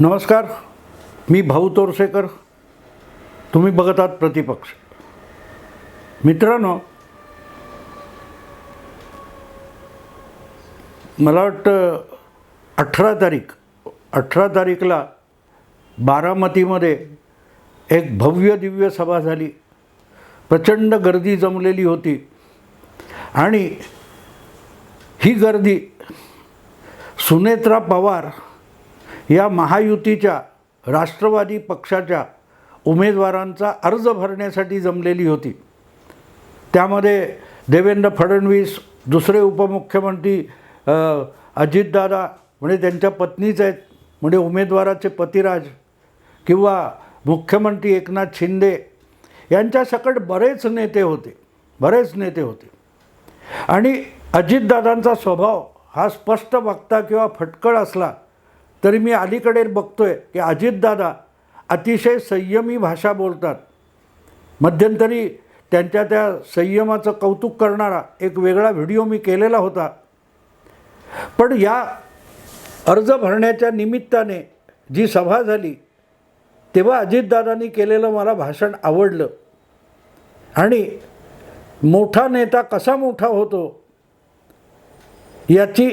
नमस्कार मी भाऊ तोरसेकर. तुम्ही बघत आहात प्रतिपक्ष. मित्रांनो मला वाटतं अठरा तारीख अठरा तारीखला बारामतीमध्ये एक भव्य दिव्य सभा झाली. प्रचंड गर्दी जमलेली होती. आणि ही गर्दी सुनेत्रा पवार या महायुतीच्या राष्ट्रवादी पक्षाच्या उमेदवारांचा अर्ज भरण्यासाठी जमलेली होती. त्यामध्ये देवेंद्र फडणवीस दुसरे उपमुख्यमंत्री अजितदादा म्हणजे त्यांच्या पत्नीच आहेत म्हणजे उमेदवाराचे पतिराज किंवा मुख्यमंत्री एकनाथ शिंदे यांच्या सकट बरेच नेते होते बरेच नेते होते. आणि अजितदादांचा स्वभाव हा स्पष्ट वक्ता किंवा फटकळ असला तरी मी अलीकडे बघतो आहे की अजितदादा अतिशय संयमी भाषा बोलतात. मध्यंतरी त्यांच्या त्या संयमाचं कौतुक करणारा एक वेगळा व्हिडिओ मी केलेला होता. पण या अर्ज भरण्याच्या निमित्ताने जी सभा झाली तेव्हा अजितदादांनी केलेलं मला भाषण आवडलं. आणि मोठा नेता कसा मोठा होतो याची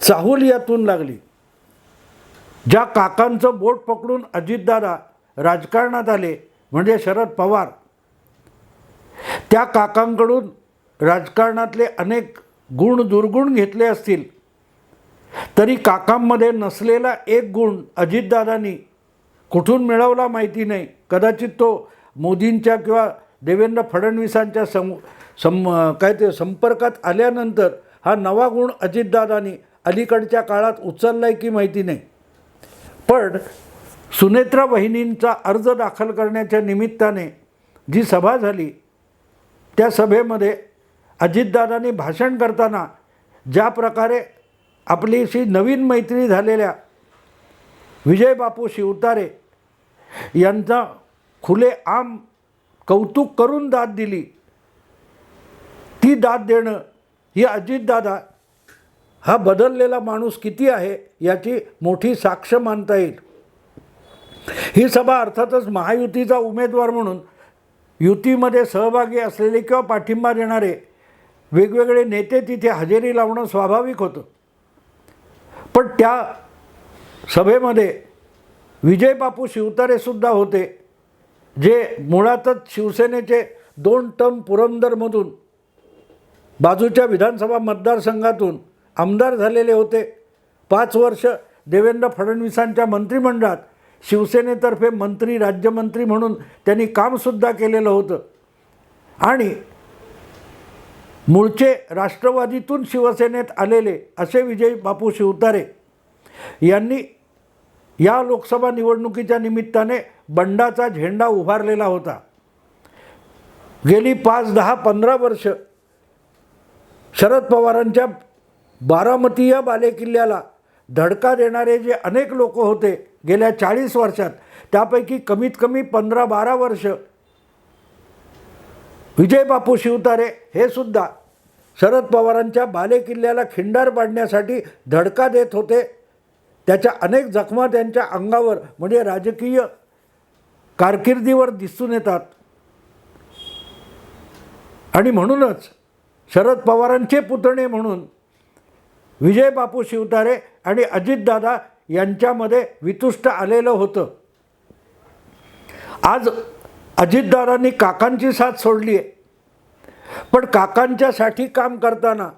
चाहूल यातून लागली. ज्या काकांचं बोट पकडून अजितदादा राजकारणात आले म्हणजे शरद पवार त्या काकांकडून राजकारणातले अनेक गुण दुर्गुण घेतले असतील तरी काकांमध्ये नसलेला एक गुण अजितदादांनी कुठून मिळवला माहिती नाही. कदाचित तो मोदींच्या किंवा देवेंद्र फडणवीसांच्या सम सम काय ते संपर्कात आल्यानंतर हा नवा गुण अजितदादांनी अलीकडच्या काळात उचलला आहे की माहिती नाही. पण सुनेत्रा वहिनींचा अर्ज दाखल करण्याच्या निमित्ताने जी सभा झाली त्या सभेमध्ये अजितदादांनी भाषण करताना ज्या प्रकारे आपलीशी नवीन मैत्री झालेल्या विजय बापू शिवतारे यांचा खुले आम कौतुक करून दाद दिली ती दाद देणं ही अजितदादा हा बदललेला माणूस किती आहे याची मोठी साक्ष मानता येईल. ही सभा अर्थातच महायुतीचा उमेदवार म्हणून युतीमध्ये सहभागी असलेले किंवा पाठिंबा देणारे वेगवेगळे नेते तिथे हजेरी लावणं स्वाभाविक होतं. पण त्या सभेमध्ये विजय बापू शिवतारेसुद्धा होते जे मुळातच शिवसेनेचे दोन टर्म पुरंदरमधून बाजूच्या विधानसभा मतदारसंघातून आमदार झालेले होते. पाच वर्ष देवेंद्र फडणवीसांच्या मंत्रिमंडळात शिवसेनेतर्फे मंत्री राज्यमंत्री म्हणून त्यांनी कामसुद्धा केलेलं होतं. आणि मूळचे राष्ट्रवादीतून शिवसेनेत आलेले असे विजय बापू शिवतारे यांनी या लोकसभा निवडणुकीच्या निमित्ताने बंडाचा झेंडा उभारलेला होता. गेली पाच दहा पंधरा वर्ष शरद पवारांच्या बारामती या बालेकिल्ल्याला धडका देणारे जे अनेक लोक होते गेल्या चाळीस वर्षात त्यापैकी कमीत कमी पंधरा बारा वर्ष विजय बापू शिवतारे हे सुद्धा शरद पवारांच्या बालेकिल्ल्याला खिंडार पाडण्यासाठी धडका देत होते. त्याच्या अनेक जखमा त्यांच्या अंगावर म्हणजे राजकीय कारकिर्दीवर दिसून येतात. आणि म्हणूनच शरद पवारांचे पुतणे म्हणून विजय बापू शिवतारे आणि अजितदादा यांच्यामध्ये वितुष्ट आलेलं होतं. आज अजितदादांनी काकांची साथ सोडली आहे पण काकांच्यासाठी काम करताना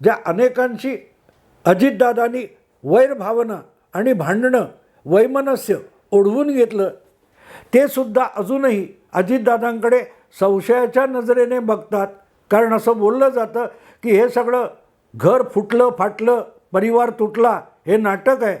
ज्या अनेकांशी अजितदादांनी वैरभावना आणि भांडणं वैमनस्य ओढवून घेतलं ते सुद्धा अजूनही अजितदादांकडे संशयाच्या नजरेने बघतात. कारण असं बोललं जातं की हे सगळं घर फुटलं फाटलं परिवार तुटला हे नाटक आहे.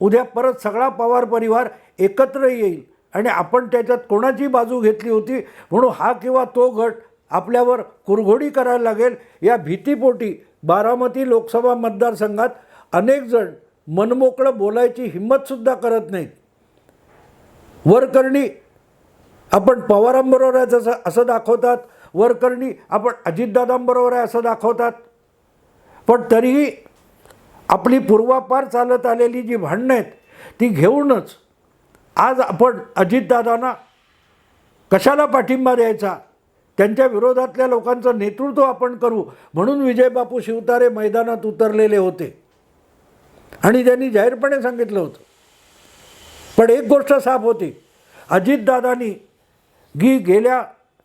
उद्या परत सगळा पवार परिवार एकत्र येईल आणि आपण त्याच्यात कोणाची बाजू घेतली होती म्हणून हा किंवा तो गट आपल्यावर कुरघोडी करायला लागेल. या भीतीपोटी बारामती लोकसभा मतदारसंघात अनेक जण मनमोकळं बोलायची हिंमतसुद्धा करत नाहीत. वरकरणी आपण पवारांबरोबर आहे जसं असं दाखवतात. वरकरणी आपण अजितदादांबरोबर आहे असं दाखवतात. पण तरीही आपली पूर्वापार चालत आलेली जी भांडणं आहेत ती घेऊनच आज आपण अजितदादांना कशाला पाठिंबा द्यायचा? त्यांच्या विरोधातल्या लोकांचं नेतृत्व आपण करू. म्हणून विजयबापू शिवतारे मैदानात उतरलेले होते. आणि त्यांनी जाहीरपणे सांगितलं होतं. पण एक गोष्ट साफ होती. अजितदादांनी गी गेल्या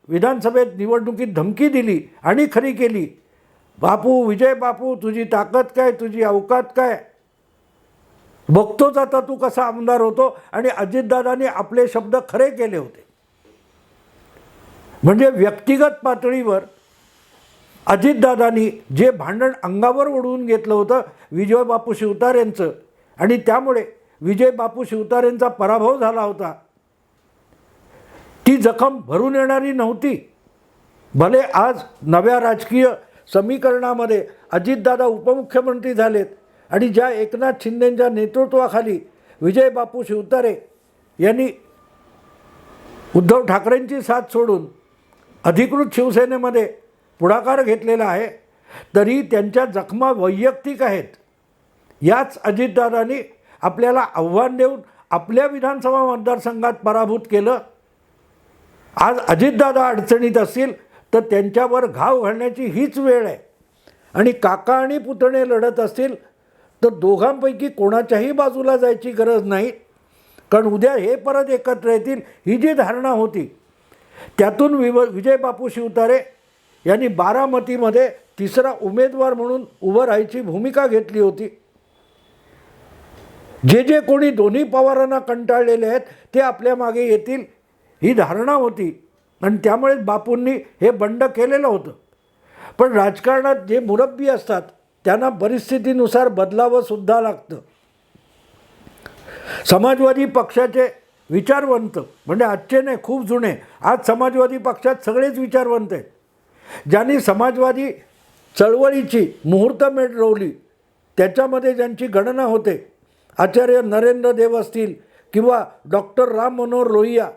विधानसभेत निवडणुकीत धमकी दिली आणि खरी केली. बापू विजय बापू तुझी ताकद काय तुझी अवकात काय? बघतोच आता तू कसा आमदार होतो. आणि अजितदादांनी आपले शब्द खरे केले होते. म्हणजे व्यक्तिगत पातळीवर अजितदादांनी जे भांडण अंगावर ओढवून घेतलं होतं विजय बापू शिवतारेंचं आणि त्यामुळे विजय बापू शिवतारेंचा पराभव झाला होता. ती जखम भरून येणारी नव्हती. भले आज नव्या राजकीय समीकरणामध्ये अजितदादा उपमुख्यमंत्री झालेत आणि ज्या एकनाथ शिंदेंच्या नेतृत्वाखाली विजय बापू शिवतारे यांनी उद्धव ठाकरेंची साथ सोडून अधिकृत शिवसेनेमध्ये पुढाकार घेतलेला आहे तरी त्यांच्या जखमा वैयक्तिक आहेत. याच अजितदादांनी आपल्याला आव्हान देऊन आपल्या विधानसभा मतदारसंघात पराभूत केलं. आज अजितदादा अडचणीत असतील तर त्यांच्यावर घाव घालण्याची हीच वेळ आहे. आणि काका आणि पुतणे लढत असतील तर दोघांपैकी कोणाच्याही बाजूला जायची गरज नाही. कारण उद्या हे परत एकत्र येतील ही जी धारणा होती. त्यातून विव विजय बापू शिवतारे यांनी बारामतीमध्ये तिसरा उमेदवार म्हणून उभं राहायची भूमिका घेतली होती. जे जे कोणी दोन्ही पवारांना कंटाळलेले आहेत ते आपल्या मागे येतील ही धारणा होती. आणि त्यामुळेच बापूंनी हे बंड केलेलं होतं. पण राजकारणात जे मुरब्बी असतात त्यांना परिस्थितीनुसार बदलावंसुद्धा लागतं. समाजवादी पक्षाचे विचारवंत म्हणजे आजचे नाही खूप जुने आज समाजवादी पक्षात सगळेच विचारवंत आहेत. ज्यांनी समाजवादी चळवळीची मुहूर्तमेढ रोवली त्याच्यामध्ये ज्यांची गणना होते आचार्य नरेंद्र देव असतील किंवा डॉक्टर राम मनोहर लोहिया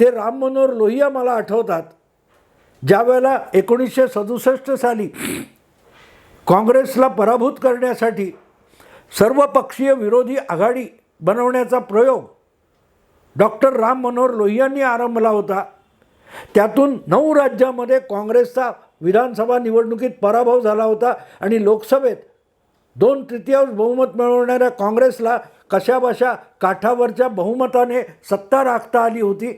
ते राम मनोहर लोहिया मला आठवतात. ज्या वेळेला एकोणीसशे सदुसष्ट साली काँग्रेसला पराभूत करण्यासाठी सर्वपक्षीय विरोधी आघाडी बनवण्याचा प्रयोग डॉक्टर राम मनोहर लोहियांनी आरंभला होता. त्यातून नऊ राज्यामध्ये काँग्रेसचा विधानसभा निवडणुकीत पराभव झाला होता आणि लोकसभेत दोन तृतीयांश बहुमत मिळवणाऱ्या काँग्रेसला कशाबशा काठावरच्या बहुमताने सत्ता राखता आली होती.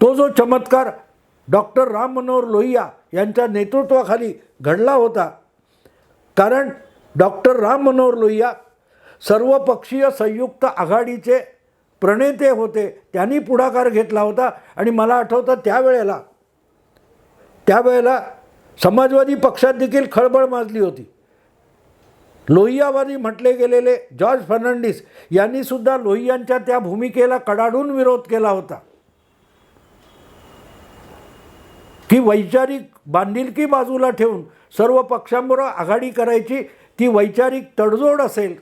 तो जो चमत्कार डॉक्टर राम मनोहर लोहिया यांच्या नेतृत्वाखाली घडला होता कारण डॉक्टर राम मनोहर लोहिया सर्वपक्षीय संयुक्त आघाडीचे प्रणेते होते त्यांनी पुढाकार घेतला होता आणि मला आठवतं त्यावेळेला त्यावेळेला समाजवादी पक्षात देखील खळबळ माजली होती. लोहियावादी म्हटले गेलेले जॉर्ज फर्नांडिस यांनीसुद्धा लोहियांच्या त्या भूमिकेला कडाडून विरोध केला होता. की वैचारिक बांधिलकी बाजूला ठेवून सर्व पक्षांबरोबर आघाडी करायची ती वैचारिक तडजोड असेल.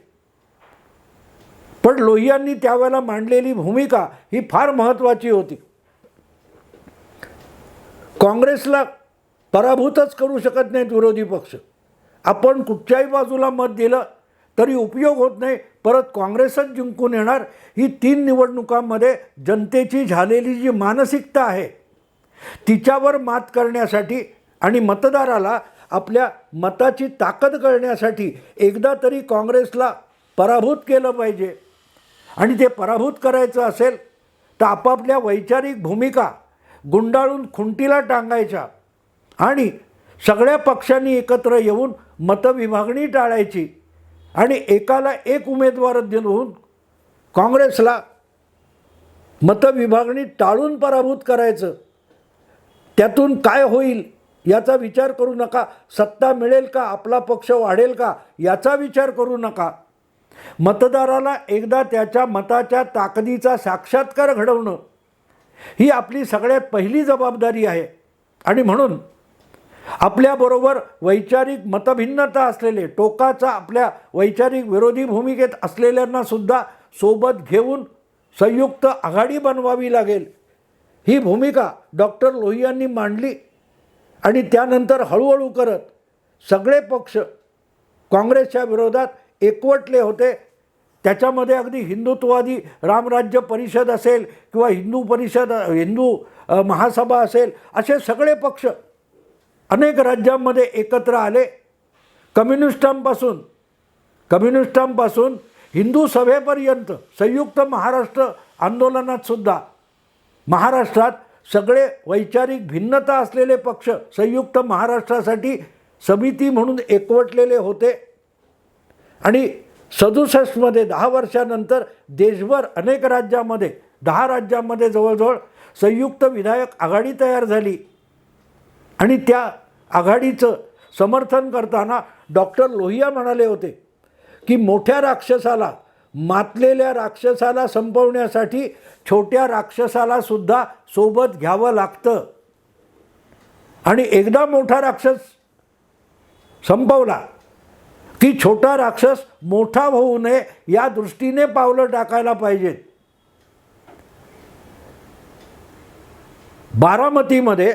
पण लोहियांनी त्यावेळेला मांडलेली भूमिका ही फार महत्त्वाची होती. काँग्रेसला पराभूतच करू शकत नाहीत विरोधी पक्ष. आपण कुठच्याही बाजूला मत दिलं तरी उपयोग होत नाही. परत काँग्रेसच जिंकून येणार. ही तीन निवडणुकांमध्ये जनतेची झालेली जी मानसिकता आहे तिच्यावर मात करण्यासाठी आणि मतदाराला आपल्या मताची ताकद करण्यासाठी एकदा तरी काँग्रेसला पराभूत केलं पाहिजे. आणि ते पराभूत करायचं असेल तर आपापल्या वैचारिक भूमिका गुंडाळून खुंटीला टांगायच्या आणि सगळ्या पक्षांनी एकत्र येऊन मतविभागणी टाळायची आणि एकाला एक उमेदवार देऊन काँग्रेसला मतविभागणी टाळून पराभूत करायचं. त्यातून काय होईल याचा विचार करू नका. सत्ता मिळेल का? आपला पक्ष वाढेल का? याचा विचार करू नका. मतदाराला एकदा त्याच्या मताच्या ताकदीचा साक्षात्कार घडवणं ही आपली सगळ्यात पहिली जबाबदारी आहे. आणि म्हणून आपल्याबरोबर वैचारिक मतभिन्नता असलेले टोकाचा आपल्या वैचारिक विरोधी भूमिकेत असलेल्यांना सुद्धा सोबत घेऊन संयुक्त आघाडी बनवावी लागेल. ही भूमिका डॉक्टर लोहियांनी मांडली आणि त्यानंतर हळूहळू करत सगळे पक्ष काँग्रेसच्या विरोधात एकवटले होते. त्याच्यामध्ये अगदी हिंदुत्ववादी रामराज्य परिषद असेल किंवा हिंदू परिषद हिंदू महासभा असेल असे सगळे पक्ष अनेक राज्यांमध्ये एकत्र आले. कम्युनिस्टांपासून कम्युनिस्टांपासून हिंदू सभेपर्यंत संयुक्त महाराष्ट्र आंदोलनात सुद्धा महाराष्ट्रात सगळे वैचारिक भिन्नता असलेले पक्ष संयुक्त महाराष्ट्रासाठी समिती म्हणून एकवटलेले होते. आणि सदुसष्टमध्ये दहा वर्षानंतर देशभर अनेक राज्यामध्ये दहा राज्यांमध्ये जवळजवळ संयुक्त विधायक आघाडी तयार झाली. आणि त्या आघाडीचं समर्थन करताना डॉक्टर लोहिया म्हणाले होते की मोठ्या राक्षसाला मातलेल्या राक्षसाला संपवण्यासाठी छोट्या राक्षसाला सुद्धा सोबत घ्यावं लागतं. आणि एकदा मोठा राक्षस संपवला की छोटा राक्षस मोठा होऊ नये या दृष्टीने पावलं टाकायला पाहिजेत. बारामतीमध्ये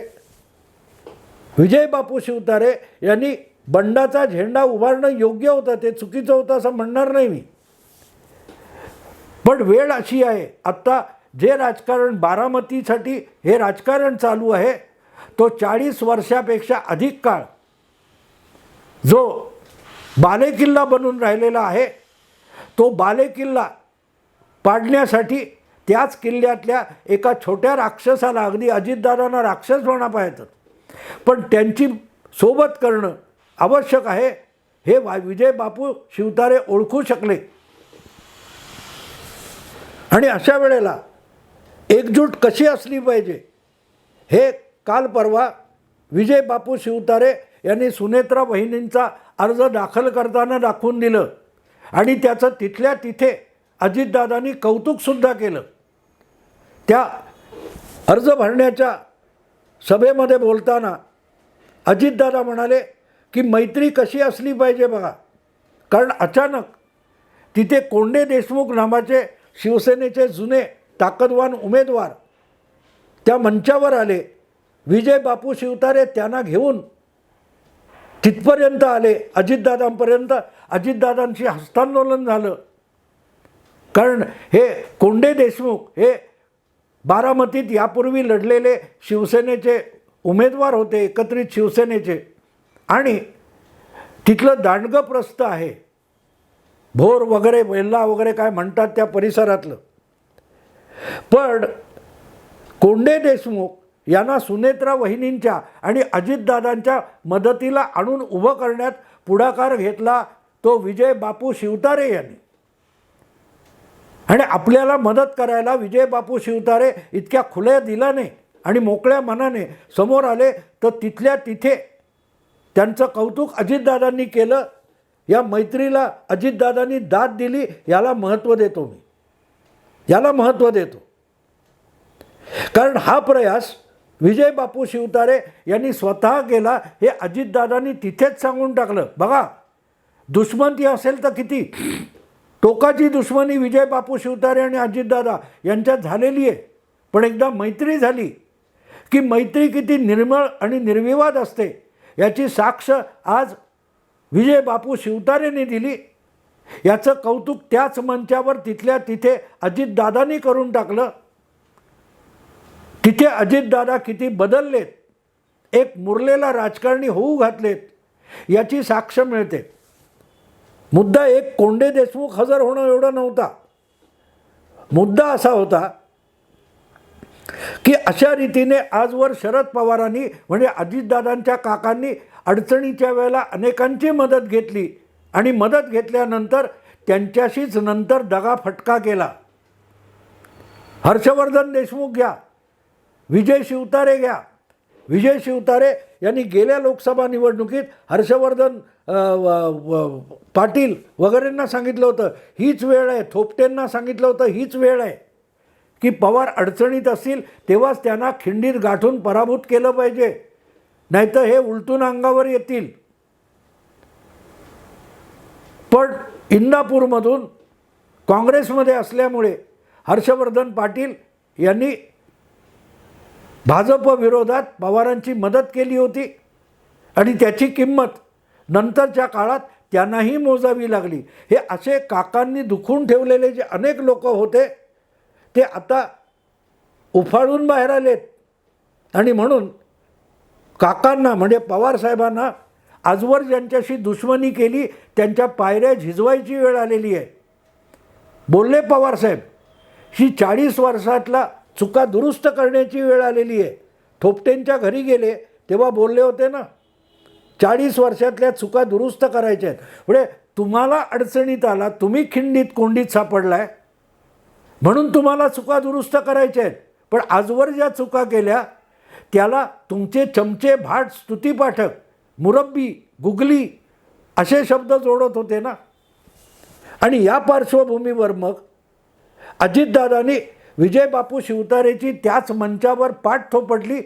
विजय बापू शिवतारे यांनी बंडाचा झेंडा उभारणं योग्य होतं ते चुकीचं होतं असं म्हणणार नाही मी. पण वेळ अशी आहे. आत्ता जे राजकारण बारामतीसाठी हे राजकारण चालू आहे तो चाळीस वर्षापेक्षा अधिक काळ जो बालेकिल्ला बनून राहिलेला आहे तो बालेकिल्ला पाडण्यासाठी त्याच किल्ल्यातल्या एका छोट्या राक्षसाला अगदी अजितदादांना राक्षस म्हणा पाहतात पण त्यांची सोबत करणं आवश्यक आहे हे वा विजय बापू शिवतारे ओळखू शकले. आणि अशा वेळेला एकजूट कशी असली पाहिजे? हे काल परवा विजय बापू शिवतारे यांनी सुनेत्रा वहिनींचा अर्ज दाखल करताना दाखवून दिलं. आणि त्याचं तिथल्या तिथे अजितदादांनी कौतुकसुद्धा केलं. त्या अर्ज भरण्याच्या सभेमध्ये बोलताना अजितदादा म्हणाले की मैत्री कशी असली पाहिजे बघा. कारण अचानक तिथे कोंडे देशमुख नावाचे शिवसेनेचे जुने ताकदवान उमेदवार त्या मंचावर आले. विजय बापू शिवतारे त्यांना घेऊन तिथपर्यंत आले. अजितदादांपर्यंत अजितदादांशी हस्तांदोलन झालं. कारण हे कोंडे देशमुख हे बारामतीत यापूर्वी लढलेले शिवसेनेचे उमेदवार होते एकत्रित शिवसेनेचे. आणि तिथलं दांडगं प्रस्थ आहे. भोर वगैरे वेल्ला वगैरे काय म्हणतात त्या परिसरातलं. पण कोंडे देशमुख यांना सुनेत्रा वहिनींच्या आणि अजितदादांच्या मदतीला आणून उभं करण्यात पुढाकार घेतला तो विजय बापू शिवतारे यांनी. आणि आपल्याला मदत करायला विजय बापू शिवतारे इतक्या खुल्या दिलाने आणि मोकळ्या मनाने समोर आले तर तिथल्या तिथे त्यांचं कौतुक अजितदादांनी केलं या मैत्रीला अजितदादांनी दाद दिली याला महत्त्व देतो मी. याला महत्त्व देतो. कारण हा प्रयास विजय बापू शिवतारे यांनी स्वतः केला हे अजितदादांनी तिथेच सांगून टाकलं. बघा दुश्मन असेल तर किती? टोकाची दुश्मनी विजय बापू शिवतारे आणि अजितदादा यांच्यात झालेली आहे. पण एकदा मैत्री झाली की मैत्री किती निर्मळ आणि निर्विवाद असते याची साक्ष आज विजय बापू शिवतारेने दिली. याचं कौतुक त्याच मंचावर तिथल्या तिथे अजितदादांनी करून टाकलं. तिथे अजितदादा किती बदललेत. एक मुरलेला राजकारणी होऊ घातलेत. याची साक्ष मिळते. मुद्दा एक कोंडे देशमुख हजर होणं एवढं नव्हता. मुद्दा असा होता की अशा रीतीने आजवर शरद पवारांनी म्हणजे अजितदादांच्या काकांनी अडचणीच्या वेळेला अनेकांची मदत घेतली आणि मदत घेतल्यानंतर त्यांच्याशीच नंतर दगा फटका केला. हर्षवर्धन देशमुख घ्या विजय शिवतारे घ्या. विजय शिवतारे यांनी गेल्या लोकसभा निवडणुकीत हर्षवर्धन व- पाटील वगैरेंना सांगितलं होतं. हीच वेळ आहे थोपटेंना सांगितलं होतं हीच वेळ आहे. की पवार अडचणीत असतील तेव्हाच त्यांना खिंडीत गाठून पराभूत केलं पाहिजे. नाहीतर हे उलटून अंगावर येतील. पण इंदापूरमधून काँग्रेसमध्ये असल्यामुळे हर्षवर्धन पाटील यांनी भाजप विरोधात पवारांची मदत केली होती आणि त्याची किंमत नंतरच्या काळात त्यांनाही मोजावी लागली. हे असे काकांनी दुखून ठेवलेले जे अनेक लोक होते ते आता उफाळून बाहेर आलेत. आणि म्हणून काकांना म्हणजे पवारसाहेबांना आजवर ज्यांच्याशी दुश्मनी केली त्यांच्या पायऱ्या झिजवायची वेळ आलेली आहे. बोलले पवारसाहेब ही चाळीस वर्षातला चुका दुरुस्त करण्याची वेळ आलेली आहे. थोपटेंच्या घरी गेले तेव्हा बोलले होते ना चाळीस वर्षातल्या चुका दुरुस्त करायच्या आहेत. म्हणजे तुम्हाला अडचणीत आला तुम्ही खिंडीत कोंडीत सापडलाय म्हणून तुम्हाला चुका दुरुस्त करायच्या आहेत. पण आजवर ज्या चुका केल्या त्याला तुमचे चमचे भाट स्तुतीपाठक मुरब्बी गुगली असे शब्द जोडत होते ना. आणि या पार्श्वभूमीवर मग अजितदादांनी विजयबापू शिवतारेची त्याच मंचावर पाठ थोपटली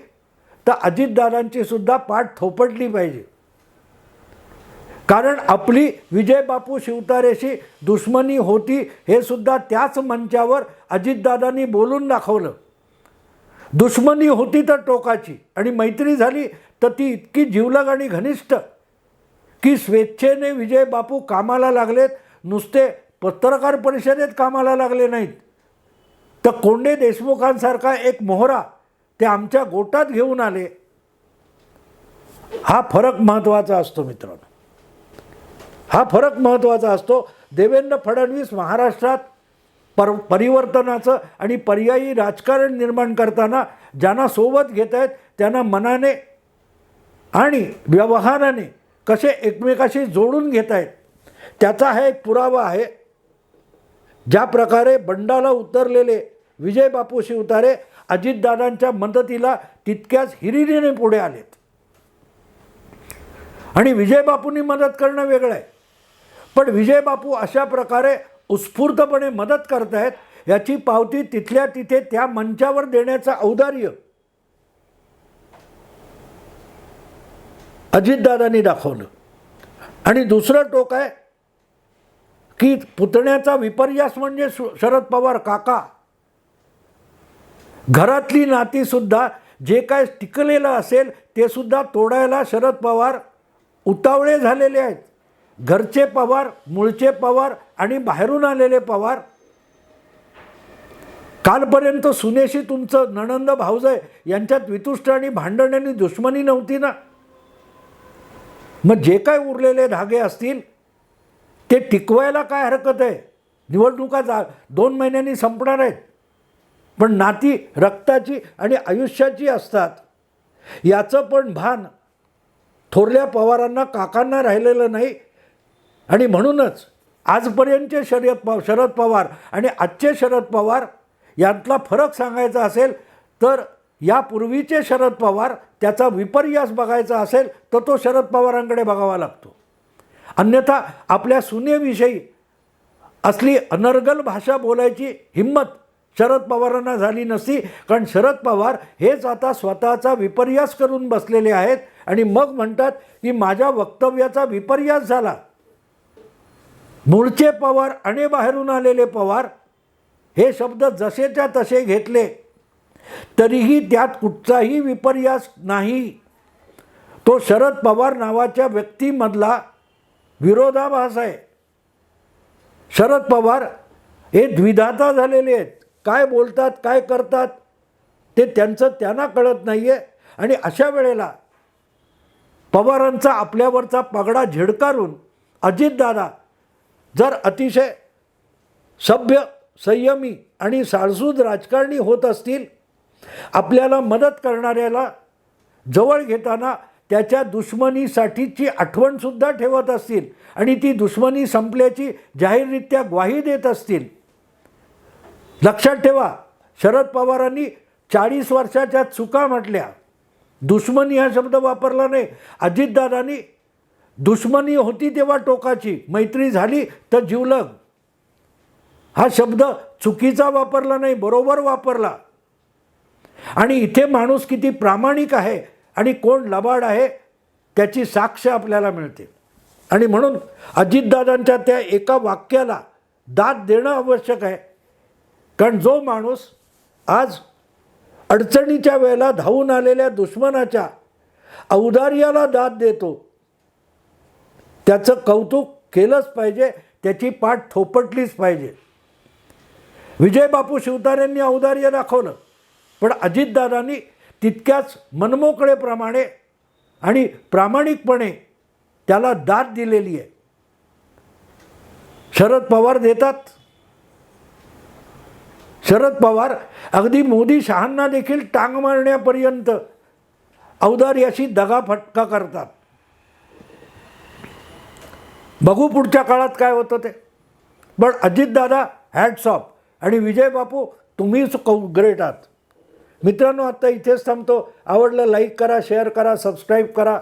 तर अजितदादांची सुद्धा पाठ थोपटली पाहिजे. कारण आपली विजयबापू शिवतारेशी दुश्मनी होती हे सुद्धा त्याच मंचावर अजितदादांनी बोलून दाखवलं. दुश्मनी होती तर टोकाची. आणि मैत्री झाली तर ती इतकी जिवलग आणि घनिष्ठ की स्वेच्छेने विजय बापू कामाला लागलेत. नुसते पत्रकार परिषदेत कामाला लागले नाहीत. तर कोंडे देशमुखांसारखा एक मोहरा ते आमच्या गोटात घेऊन आले. हा फरक महत्त्वाचा असतो मित्रांनो. हा फरक महत्त्वाचा असतो. देवेंद्र फडणवीस महाराष्ट्रात पर परिवर्तनाचं आणि पर्यायी राजकारण निर्माण करताना ज्यांना सोबत घेत आहेत त्यांना मनाने आणि व्यवहाराने कसे एकमेकाशी जोडून घेत आहेत त्याचा हा एक पुरावा आहे. ज्या प्रकारे बंडाला उतरलेले विजय बापूशी शिवतारे अजितदादांच्या मदतीला तितक्याच हिरिरीने पुढे आलेत. आणि विजयबापूंनी मदत करणं वेगळं आहे. पण विजयबापू अशा प्रकारे उत्स्फूर्तपणे मदत करत आहेत याची पावती तिथल्या तिथे त्या मंचावर देण्याचं औदार्य. अजितदादांनी दाखवलं. आणि दुसरं टोक आहे की पुतण्याचा विपर्यास म्हणजे शरद पवार काका. घरातली नातीसुद्धा जे काय टिकलेलं असेल ते सुद्धा तोडायला शरद पवार उतावळे झालेले आहेत. घरचे पवार मूळचे पवार आणि बाहेरून आलेले पवार. कालपर्यंत सुनेशी तुमचं नणंद भाऊजय यांच्यात वितुष्ट आणि भांडण आणि दुश्मनी नव्हती ना? मग जे काय उरलेले धागे असतील ते टिकवायला काय हरकत आहे? निवडणुका जा दोन महिन्यांनी संपणार आहेत. पण नाती रक्ताची आणि आयुष्याची असतात. याचं पण भान थोरल्या पवारांना काकांना राहिलेलं नाही. आणि म्हणूनच आजपर्यंतचे शर्यत पव शरद पवार आणि आजचे शरद पवार यातला फरक सांगायचा असेल तर यापूर्वीचे शरद पवार त्याचा विपर्यास बघायचा असेल तर तो शरद पवारांकडे बघावा लागतो. अन्यथा आपल्या सुनेविषयी असली अनर्गल भाषा बोलायची हिंमत शरद पवारांना झाली नसती कारण शरद पवार हेच आता स्वतःचा विपर्यास करून बसलेले आहेत आणि मग म्हणतात की माझ्या वक्तव्याचा विपर्यास झाला. मूळचे पवार आणि बाहेरून आलेले पवार हे शब्द जसेच्या तसे घेतले तरीही त्यात कुठचाही विपर्यास नाही. तो शरद पवार नावाच्या व्यक्तीमधला विरोधाभास आहे. शरद पवार हे द्विधाता झालेले आहेत. काय बोलतात काय करतात ते त्यांचं त्यांना कळत नाही आहे आणि अशा वेळेला पवारांचा आपल्यावरचा पगडा झिडकारून अजितदादा जर अतिशय सभ्य संयमी आणि साळसूद राजकारणी होत असतील आपल्याला मदत करणाऱ्याला जवळ घेताना त्याच्या दुश्मनीसाठीची आठवणसुद्धा ठेवत असतील आणि ती दुश्मनी संपल्याची जाहीररित्या ग्वाही देत असतील. लक्षात ठेवा शरद पवारांनी चाळीस वर्षाच्या चुका म्हटल्या. दुश्मनी हा शब्द वापरला नाही. अजितदादांनी दुश्मनी होती तेव्हा टोकाची. मैत्री झाली तर जिवलग. हा शब्द चुकीचा वापरला नाही बरोबर वापरला. आणि इथे माणूस किती प्रामाणिक आहे आणि कोण लबाड आहे त्याची साक्ष आपल्याला मिळते. आणि म्हणून अजितदादांच्या त्या एका वाक्याला दाद देणं आवश्यक आहे. कारण जो माणूस आज अडचणीच्या वेळेला धावून आलेल्या दुश्मनाच्या औदार्याला दाद देतो त्याचं कौतुक केलंच पाहिजे त्याची पाठ थोपटलीच पाहिजे. विजय बापू शिवतारेंनी औदार्य दाखवलं पण अजितदादांनी तितक्याच मनमोकळेप्रमाणे आणि प्रामाणिकपणे त्याला दाद दिलेली आहे. शरद पवार देतात. शरद पवार अगदी मोदी शहांना देखील टांग मारण्यापर्यंत औदार्याशी दगा फटका करतात. बघू पुढच्या काळात काय होतं ते. पण अजितदादा हॅट्स ऑफ आणि विजय बापू तुम्हीच कौ ग्रेट आहात. मित्रांनो आत्ता इथेच थांबतो. आवडलं लाईक करा शेअर करा सबस्क्राईब करा.